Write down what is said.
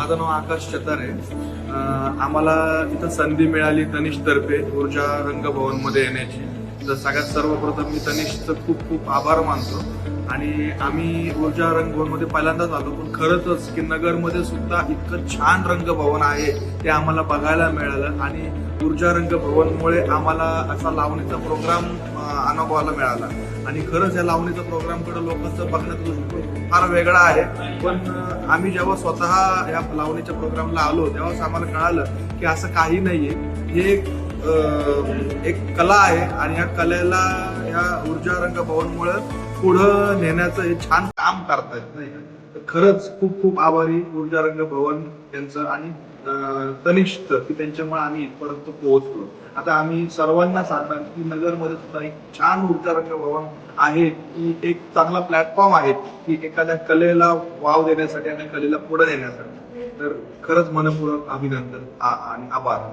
माझं नाव आकाश चतार आहे. आम्हाला इथं संधी मिळाली तनिष्ठतर्फे तर्फे ऊर्जा रंगभवनमध्ये येण्याची. सगळ्यात सर्वप्रथम मी तनिषचं खूप खूप आभार मानतो. आणि आम्ही ऊर्जा रंगभवनमध्ये पहिल्यांदाच आलो पण खरंच की नगरमध्ये सुद्धा इतकं छान रंगभवन आहे ते आम्हाला बघायला मिळालं. आणि ऊर्जा रंगभवनमुळे आम्हाला असा लावणीचा प्रोग्राम अनुभवायला मिळाला. आणि खरंच या लावणीचा प्रोग्रामकडे लोकांचं बघण्याचा दृष्टिकोन फार वेगळा आहे. पण आम्ही जेव्हा स्वतः या लावणीच्या प्रोग्रामला आलो तेव्हाच आम्हाला कळालं की असं काही नाहीये. हे एक कला आहे आणि या कलेला या ऊर्जा रंग भवनमुळे पुढं नेण्याचं हे छान काम करतायत नाही तर खरंच खूप खूप आभारी ऊर्जा रंग भवन यांचं आणि तनिष्ठ की त्यांच्यामुळे आम्ही इथपर्यंत पोहोचलो. आता आम्ही सर्वांना सांगणार की नगरमध्ये सुद्धा एक छान ऊर्जा रंग भवन आहे की एक चांगला प्लॅटफॉर्म आहे की एखाद्या कलेला वाव देण्यासाठी आणि कलेला पुढे नेण्यासाठी. तर खरंच मनपूर्वक अभिनंदन आणि आभार.